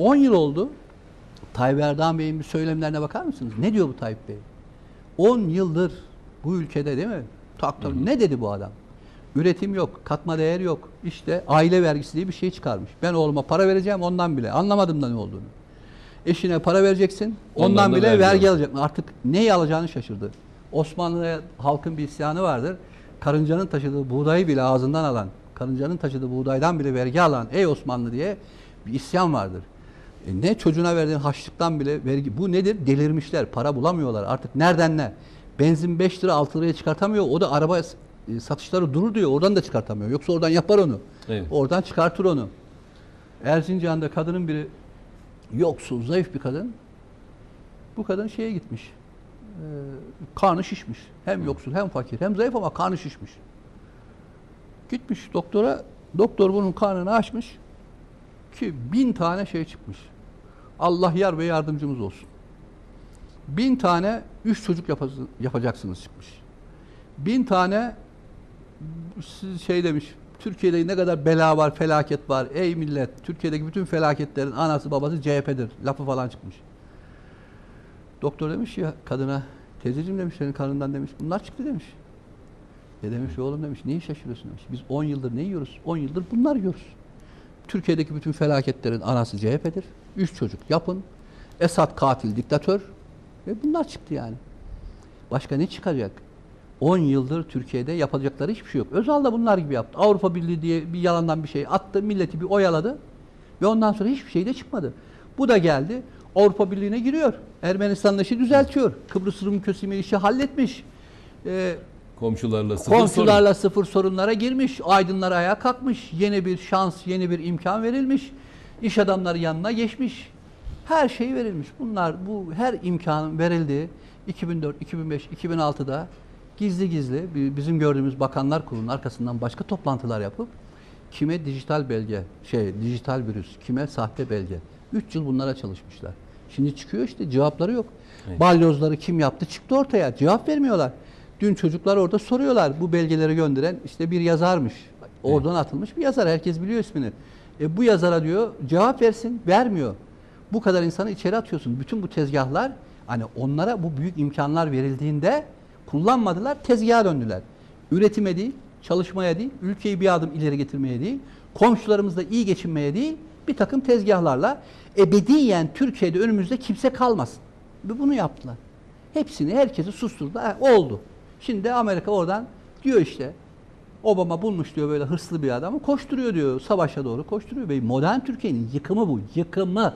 10 yıl oldu. Tayyip Erdoğan Bey'in bir söylemlerine bakar mısınız? Ne diyor bu Tayyip Bey? 10 yıldır bu ülkede değil mi? Tak tak. Ne dedi bu adam? Üretim yok, katma değer yok. İşte aile vergisi diye bir şey çıkarmış. Ben oğluma para vereceğim ondan bile. Anlamadım da ne olduğunu. Eşine para vereceksin. Ondan, Ondan da bile vergi vergi, alacak. alacak. Artık neyi alacağını şaşırdı. Osmanlı'ya halkın bir isyanı vardır. Karıncanın taşıdığı buğdayı bile ağzından alan, karıncanın taşıdığı buğdaydan bile vergi alan ey Osmanlı diye bir isyan vardır. E ne çocuğuna verdiğin haçlıktan bile vergi. Bu nedir? Delirmişler. Para bulamıyorlar. Artık nereden ne? Benzin 5 lira 6 liraya çıkartamıyor. O da araba e, satışları durur diyor. Oradan da çıkartamıyor. Yoksa oradan yapar onu. Evet. Oradan çıkartır onu. Erzincan'da kadının biri yoksul, zayıf bir kadın. Bu kadın şeye gitmiş. E, karnı şişmiş. Hem yoksul hem fakir hem zayıf ama karnı şişmiş. Gitmiş doktora. Doktor bunun karnını açmış. Ki bin tane şey çıkmış. Allah yar ve yardımcımız olsun. Bin tane üç çocuk yapacaksınız çıkmış. Bin tane şey demiş. Türkiye'de ne kadar bela var, felaket var. Ey millet, Türkiye'deki bütün felaketlerin anası babası CHP'dir. Lafı falan çıkmış. Doktor demiş ya kadına, teyzeciğim demiş senin karnından demiş. Bunlar çıktı demiş. E demiş oğlum demiş niye şaşırıyorsun demiş. Biz 10 yıldır ne yiyoruz? 10 yıldır bunlar yiyoruz. Türkiye'deki bütün felaketlerin anası CHP'dir. Üç çocuk yapın. Esad katil, diktatör. Ve bunlar çıktı yani. Başka ne çıkacak? 10 yıldır Türkiye'de yapacakları hiçbir şey yok. Özal da bunlar gibi yaptı. Avrupa Birliği diye bir yalandan bir şey attı. Milleti bir oyaladı. Ve ondan sonra hiçbir şey de çıkmadı. Bu da geldi. Avrupa Birliği'ne giriyor. Ermenistan'la işi düzeltiyor. Kıbrıs Rum kösimi işi halletmiş. Ee, Komşularla sıfır Komşularla sıfır sorunlara girmiş, aydınlar ayağa kalkmış, yeni bir şans, yeni bir imkan verilmiş, iş adamları yanına geçmiş. Her şey verilmiş. Bunlar bu her imkanın verildiği 2004, 2005, 2006'da gizli gizli bi- bizim gördüğümüz bakanlar kurulunun arkasından başka toplantılar yapıp kime dijital belge, şey dijital virüs, kime sahte belge. 3 yıl bunlara çalışmışlar. Şimdi çıkıyor işte cevapları yok. Evet. Balyozları kim yaptı çıktı ortaya. Cevap vermiyorlar. Dün çocuklar orada soruyorlar. Bu belgeleri gönderen işte bir yazarmış. Oradan atılmış bir yazar. Herkes biliyor ismini. E bu yazara diyor cevap versin. Vermiyor. Bu kadar insanı içeri atıyorsun. Bütün bu tezgahlar hani onlara bu büyük imkanlar verildiğinde kullanmadılar. Tezgaha döndüler. Üretime değil, çalışmaya değil, ülkeyi bir adım ileri getirmeye değil, komşularımızla iyi geçinmeye değil, bir takım tezgahlarla ebediyen Türkiye'de önümüzde kimse kalmasın. Ve bunu yaptılar. Hepsini, herkesi susturdu. Oldu. Şimdi Amerika oradan diyor işte Obama bulmuş diyor böyle hırslı bir adamı koşturuyor diyor savaşa doğru koşturuyor. Ve modern Türkiye'nin yıkımı bu. Yıkımı.